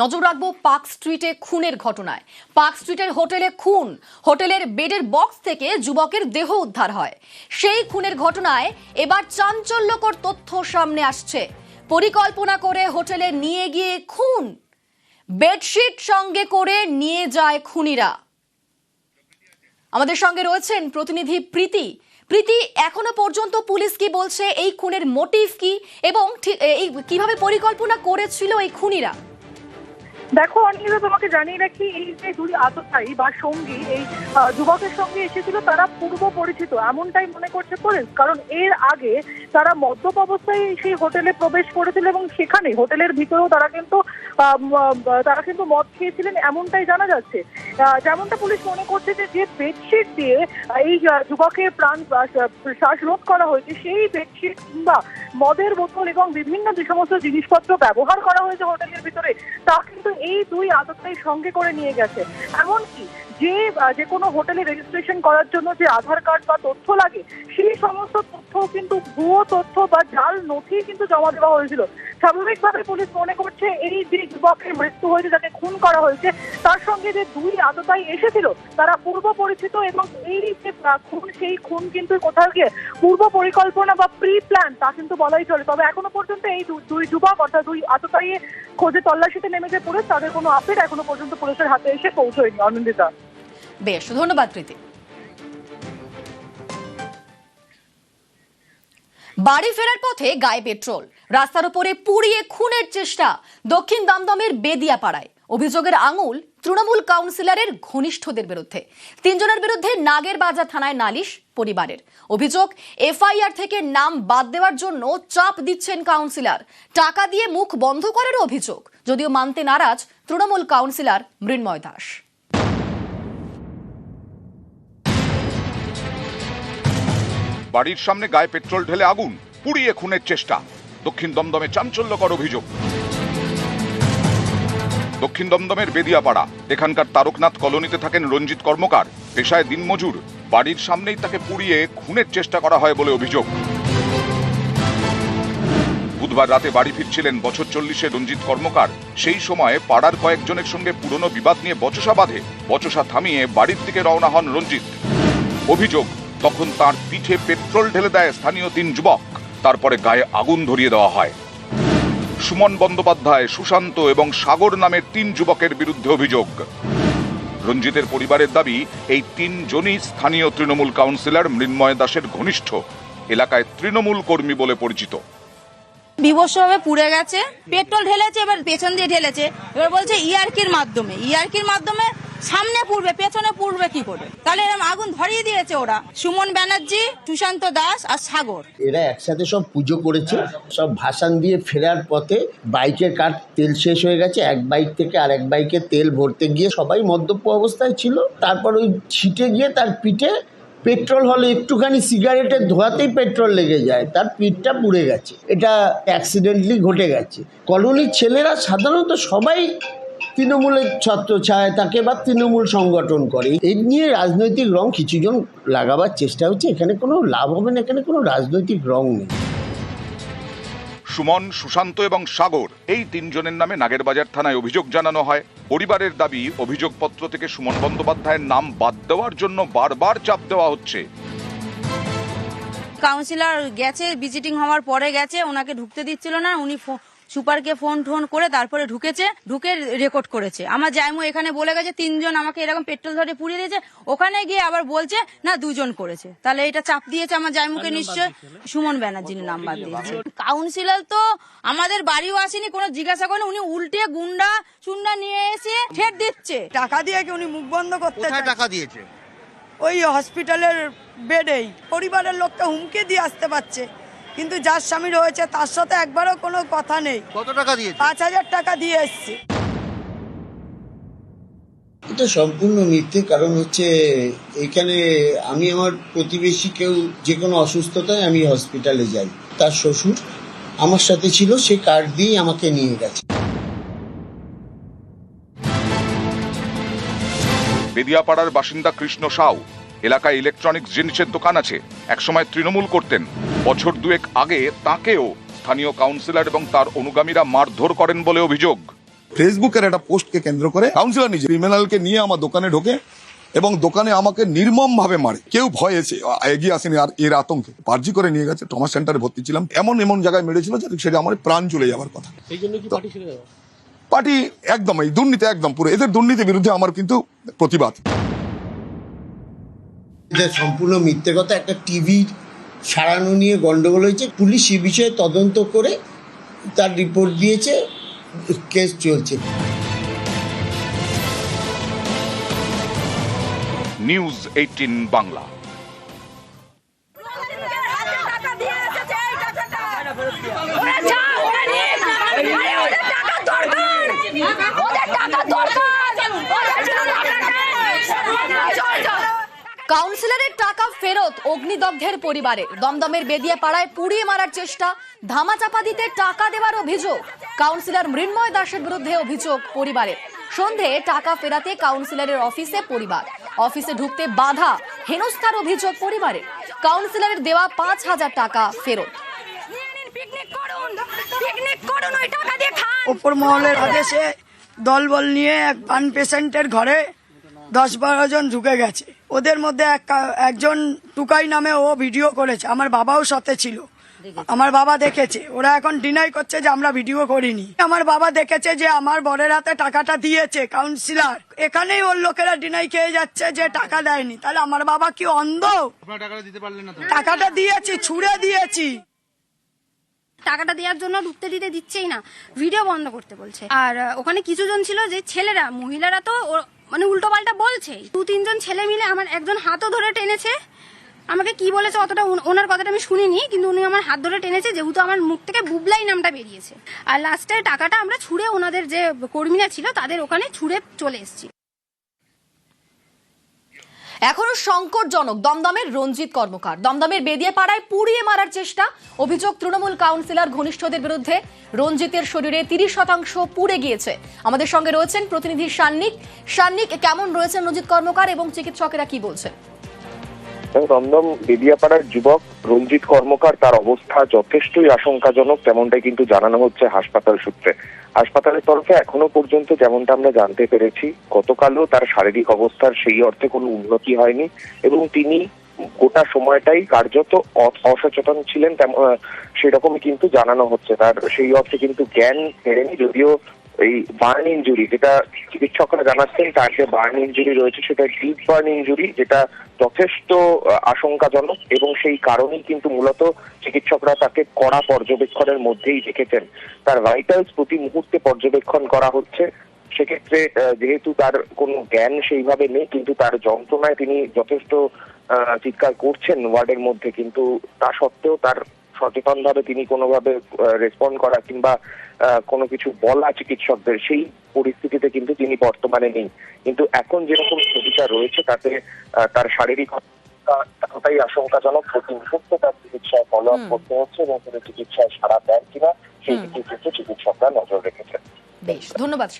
নজর রাখব পার্ক স্ট্রিটে খুনের ঘটনায়। পার্ক স্ট্রিটের হোটেলে খুন। হোটেলের বেডের বক্স থেকে যুবকের দেহ উদ্ধার হয়। সেই খুনের ঘটনায় এবার চাঞ্চল্যকর তথ্য সামনে আসছে। পরিকল্পনা করে হোটেলে নিয়ে গিয়ে খুন। বেডশিট সঙ্গে করে নিয়ে যায় খুনিরা। আমাদের সঙ্গে রয়েছেন প্রতিনিধি প্রীতি। প্রীতি, এখনও পর্যন্ত পুলিশ কি বলছে? এই খুনের মোটিভ কি? এবং এই কীভাবে পরিকল্পনা করেছিল এই খুনিরা? দেখো অনিলা তোমাকে জানিয়ে রাখি, এই যে দুই আততায়ী বা সঙ্গী, এই যুবকের সঙ্গে এসেছিল তারা পূর্ব পরিচিত, এমনটাই মনে করছে পুলিশ। কারণ এর আগে তারা মদ্যপ অবস্থায় সেই হোটেলে প্রবেশ করেছিল এবং সেখানে হোটেলের ভিতরেও তারা কিন্তু তারা কিন্তু মদ খেয়েছিলেন, এমনটাই জানা যাচ্ছে। যেমনটা পুলিশ মনে করছে যে যে বেডশিট দিয়ে এই যুবকের প্রাণ শ্বাসরোধ করা হয়েছে, সেই বেডশিট কিংবা মদের বোতল এবং বিভিন্ন যে সমস্ত জিনিসপত্র ব্যবহার করা হয়েছে হোটেলের ভিতরে, তা কিন্তু এই দুই আদতটাই সঙ্গে করে নিয়ে গেছে। এমনকি যে যে কোনো হোটেলে রেজিস্ট্রেশন করার জন্য যে আধার কার্ড বা তথ্য লাগে, সেই সমস্ত তথ্য কিন্তু ভুয়ো তথ্য বা জাল নথি কিন্তু জমা দেওয়া হয়েছিল। স্বাভাবিকভাবে পুলিশ মনে করছে, এই যে যুবকের মৃত্যু হয়েছে, যাকে খুন করা হয়েছে, তার সঙ্গে যে দুই আততায়ী এসেছিল, তারা পূর্ব পরিচিত এবং এই যে খুন, সেই খুন কিন্তু কোথাও গিয়ে পূর্ব পরিকল্পনা বা প্রি প্ল্যান তা কিন্তু বলাই চলে। তবে এখনও পর্যন্ত এই দুই যুবক অর্থাৎ দুই আততায়ী খোঁজে তল্লাশিতে নেমেছে পুলিশ, তাদের কোনো আপডেট এখনও পর্যন্ত পুলিশের হাতে এসে পৌঁছয়নি। অনন্দিতা। বেশ, ধন্যবাদ প্রীতি বাড়ি ফেরার পথে গায়ে পেট্রোল। রাস্তার উপরে পুড়িয়ে খুনের চেষ্টা দক্ষিণ দমদমের বেদিয়াপাড়ায়। অভিযোগের আঙুল তৃণমূল কাউন্সিলরের ঘনিষ্ঠদের বিরুদ্ধে। তিনজনের বিরুদ্ধে নাগের বাজার থানায় নালিশ পরিবারের। অভিযোগ, এফআইআর থেকে নাম বাদ দেওয়ার জন্য চাপ দিচ্ছেন কাউন্সিলর। টাকা দিয়ে মুখ বন্ধ করার অভিযোগ। যদিও মানতে নারাজ তৃণমূল কাউন্সিলর মৃন্ময় দাস। বাড়ির সামনে গায়ে পেট্রোল ঢেলে আগুন, পুড়িয়ে খুনের চেষ্টা। দক্ষিণ দমদমে চাঞ্চল্যকর অভিযোগ। দক্ষিণ দমদমের বেদিয়াপাড়া, এখানকার তারকনাথ কলোনিতে থাকেন রঞ্জিত কর্মকার। পেশায় দিনমজুর, বাড়ির সামনেই তাকে পুড়িয়ে খুনের চেষ্টা করা হয় বলে অভিযোগ। বুধবার রাতে বাড়ি ফিরছিলেন বছর চল্লিশে রঞ্জিত কর্মকার। সেই সময় পাড়ার কয়েকজনের সঙ্গে পুরনো বিবাদ নিয়ে বচসা বাঁধে, বচসা থামিয়ে বাড়ির দিকে রওনা হন রঞ্জিত। অভিযোগ তখন তার পিঠে পেট্রোল ঢেলে দেয় স্থানীয় তিন যুবক। তারপরে গায়ে আগুন ধরিয়ে দেওয়া হয়। সুমন বন্দ্যোপাধ্যায়, সুশান্ত এবং সাগর নামের তিন যুবকের বিরুদ্ধে অভিযোগ। রঞ্জিতের পরিবারের দাবি, এই তিনজনই স্থানীয় তৃণমূল কাউন্সিলর মৃন্ময় দাসের ঘনিষ্ঠ। এলাকায় তৃণমূল কর্মী বলে পরিচিত। বিভৎসভাবে পুড়ে গেছে, পেট্রোল ঢেলেছে, এবার পেছন দিয়ে ঢেলেছে। এবার বলছে ইয়ারকির মাধ্যমে। ইয়ারকির মাধ্যমে সামনে পুড়বে, পেছনে পুড়বে কি করে? তাহলে এরকম আগুন ধরিয়ে দিয়েছে ওরা। সুমন ব্যানার্জি, সুশান্ত দাস আর সাগর। এরা একসাথে সব পুজো করেছে। সব ভাসান দিয়ে ফেরার পথে বাইকের কার তেল শেষ হয়ে গেছে। এক বাইক থেকে আর এক বাইকে তেল ভরতে গিয়ে সবাই মদ্যপ অবস্থায় ছিল। তারপর ওই ছিটে গিয়ে তার পিঠে পেট্রোল হলে একটুখানি সিগারেটের ধোয়াতেই পেট্রোল লেগে যায়। তার পিঠটা পুড়ে গেছে। এটা অ্যাক্সিডেন্টলি ঘটে গেছে। কলোনির ছেলেরা সাধারণত সবাই তৃণমূলের ছত্র ছায় তাকে বা তৃণমূল সংগঠন করে এই নিয়ে রাজনৈতিক রং কিছুজন লাগাবার চেষ্টা হচ্ছে এখানে কোনো লাভ হবে না এখানে কোনো রাজনৈতিক রং নেই। সুমন সুশান্ত এবং সাগর এই তিনজনের নামে নাগেরবাজার থানায় অভিযোগ জানানো হয়। পরিবারের দাবি অভিযোগপত্র থেকে সুমন বন্দ্যোপাধ্যায়ের নাম বাদ দেওয়ার জন্য বারবার চাপ দেওয়া হচ্ছে। কাউন্সিলর গেছে ভিজিটিং হওয়ার পরে গেছে ওনাকে ঢুকতে দিচ্ছিল না উনি সুপারকে ফোন টোন করে তারপরে ঢুকেছে ঢুকে রেকর্ড করেছে। আমার জায়মু এখানে বলে গেছে তিনজন আমাকে এরকম পেট্রোল ধরে পুড়িয়ে দিয়েছে। ওখানে গিয়ে আবার বলছে না দুজন করেছে। তাহলে এটা চাপ দিয়েছে আমার জায়মুকে নিশ্চয় সুমন ব্যানার্জির নাম বাদ দিয়েছে। কাউন্সিলর তো আমাদের বাড়িও আসেনি কোনো জিজ্ঞাসা করেনি উনি উল্টে গুন্ডা চুন্ডা নিয়ে এসে ঠেট দিচ্ছে। টাকা দিয়ে কি উনি মুখ বন্ধ করতে টাকা দিয়েছে? ওই হসপিটালের বেডেই। পরিবারের লোককে হুমকি দিয়ে আসতে পারছে। কিন্তু যার স্বামী রয়েছে তার সাথে একবারও কোনো কথা নেই। কত টাকা দিয়েছে? পাঁচ হাজার টাকা দিয়ে এসছে। এটা সম্পূর্ণ মিথ্যে কারণ হচ্ছে এখানে আমি আমার প্রতিবেশী কেউ যে কোনো অসুস্থতায় আমি হসপিটালে যাই। তার শ্বশুর আমার সাথে ছিল সে কার্ড দিয়ে আমাকে নিয়ে গেছে। বেদিয়াপাড়ার বাসিন্দা কৃষ্ণ সাউ এলাকায় ইলেকট্রনিক্স জিনিসের দোকান আছে। একসময় তৃণমূল করতেন। বছর দুয়েক আগে তাকেও স্থানীয় কাউন্সিলর এবং তার অনুগামীরা মারধর করেন বলে অভিযোগ। ফেসবুকের একটা পোস্টকে কেন্দ্র করে কাউন্সিলর নিজে ক্রিমিনালকে নিয়ে আমার দোকানে ঢোকে এবং দোকানে আমাকে নির্মম ভাবে মারে। কেউ ভয় এসে এগিয়ে আসেনি আর এর আতঙ্কে। পার্জি করে নিয়ে গেছে টমাস সেন্টারে ভর্তি ছিলাম। এমন এমন জায়গায় মেরেছিল যে সেটা আমার প্রাণ চলে যাওয়ার কথা। পার্টি একদম এই দুর্নীতি একদম পুরো। এদের দুর্নীতির বিরুদ্ধে আমার কিন্তু প্রতিবাদ। এটা সম্পূর্ণ মিথ্যে কথা একটা টিভি সারানো নিয়ে গন্ডগোল হয়েছে। পুলিশ এ বিষয়ে তদন্ত করে তার রিপোর্ট দিয়েছে কেস চলছে। নিউজ এইটিন বাংলা কাউন্সিলরের টাকা ফেরত অগ্নিদগ্ধের পরিবারে। দমদমের বেদিয়া পাড়ায় পুড়িয়ে মারার চেষ্টা ধামাচাপা দিতে টাকা দেওয়ার অভিযোগ। কাউন্সিলর মৃন্ময় দাসের বিরুদ্ধে অভিযোগ পরিবারে। সন্ধে টাকা ফেরাতে কাউন্সিলরের অফিসে পরিবার। অফিসে ঢুকতে বাধা হেনস্থার অভিযোগ পরিবারে। কাউন্সিলরের দেওয়া পাঁচ হাজার টাকা ফেরত। ওপর মহলের আদেশে দলবল নিয়ে এক পান পেশেন্টের ঘরে দশ বারো জন ঢুকে গেছে। ওদের মধ্যে এক কা- একজন টুকাই নামে ও ভিডিও করেছে। আমার বাবাও সাথে ছিল। আমার বাবা দেখেছে। ওরা এখন ডিনাই করছে যে আমরা ভিডিও করিনি। আমার বাবা দেখেছে যে আমার বরের হাতে টাকাটা দিয়েছে কাউন্সিলার এখানেই ওর লোকেরা ডিনাই খেয়ে যাচ্ছে যে টাকা দেয়নি। তাহলে আমার বাবা কি অন্ধ? টাকাটা দিয়েছি ছুড়ে দিয়েছি। টাকাটা দেওয়ার জন্য ঢুকতে দিতে দিচ্ছেই না। ভিডিও বন্ধ করতে বলছে। আর ওখানে কিছু জন ছিল যে ছেলেরা মহিলারা তো ও- মানে উল্টো পাল্টা বলছে। দু, তিনজন ছেলে মিলে আমার একজন হাতও ধরে টেনেছে। আমাকে কি বলেছে অতটা ওন- ওনার কথাটা আমি শুনিনি, কিন্তু উনি আমার হাত ধরে টেনেছে, যেহেতু আমার মুখ থেকে বুবলাই নামটা বেরিয়েছে। আর লাস্টে টাকাটা আমরা ছুঁড়ে ওনাদের যে কর্মীরা ছিল, তাদের ওখানে ছুঁড়ে চলে এসেছি। এখনও সংকটজনক, দমদমের রঞ্জিত কর্মকার। দমদমের বেদিয়া পাড়ায় পুড়িয়ে মারার চেষ্টা, অভিযোগ তৃণমূল কাউন্সিলর ঘনিষ্ঠদের বিরুদ্ধে। রঞ্জিতের শরীরে তিরিশ শতাংশ পুড়ে গিয়েছে। আমাদের সঙ্গে রয়েছেন প্রতিনিধি সান্নিক। সান্নিক, কেমন রয়েছেন রঞ্জিত কর্মকার এবং চিকিৎসকেরা কি বলছেন? দমদম বেদিয়াপাড়ার যুবক রঞ্জিত কর্মকার, তার অবস্থা যথেষ্টই আশঙ্কাজনক, তেমনটাই কিন্তু জানানো হচ্ছে হাসপাতাল সূত্রে। হাসপাতালের তরফে এখনও পর্যন্ত যেমনটা আমরা জানতে পেরেছি, গতকালও তার শারীরিক অবস্থার সেই অর্থে কোনো উন্নতি হয়নি এবং তিনি গোটা সময়টাই কার্যত অসচেতন ছিলেন সেরকমই কিন্তু জানানো হচ্ছে। তার সেই অর্থে কিন্তু জ্ঞান ফেরেনি, যদিও এই বার্ন ইঞ্জুরি যেটা চিকিৎসকরা জানাচ্ছেন, তার যে বার্ন ইঞ্জুরি রয়েছে সেটা ডিপ বার্ন ইঞ্জুরি যেটা যথেষ্ট আশঙ্কাজনক এবং সেই কারণেই কিন্তু মূলত চিকিৎসকরা তাকে কড়া পর্যবেক্ষণের মধ্যেই রেখেছেন। তার ভাইটালস প্রতি মুহূর্তে পর্যবেক্ষণ করা হচ্ছে। সেক্ষেত্রে যেহেতু তার কোনো জ্ঞান সেইভাবে নেই, কিন্তু তার যন্ত্রণায় তিনি যথেষ্ট চিৎকার করছেন ওয়ার্ডের মধ্যে, কিন্তু তা সত্ত্বেও তার সচেতন ভাবে তিনি কোনোভাবে রেসপন্ড করা কিংবা কোনো কিছু বলা চিকিৎসকদের সেই পরিস্থিতিতে কিন্তু তিনি বর্তমানে নেই। কিন্তু এখন যেরকম ছবিটা রয়েছে তাতে তার শারীরিক এতটাই আশঙ্কাজনক প্রতি মুহূর্তে তার চিকিৎসায় ফলো আপ করতে হচ্ছে এবং তিনি চিকিৎসায় সাড়া দেন কিনা সেই দিকে কিন্তু চিকিৎসকরা নজর রেখেছেন। বেশ ধন্যবাদ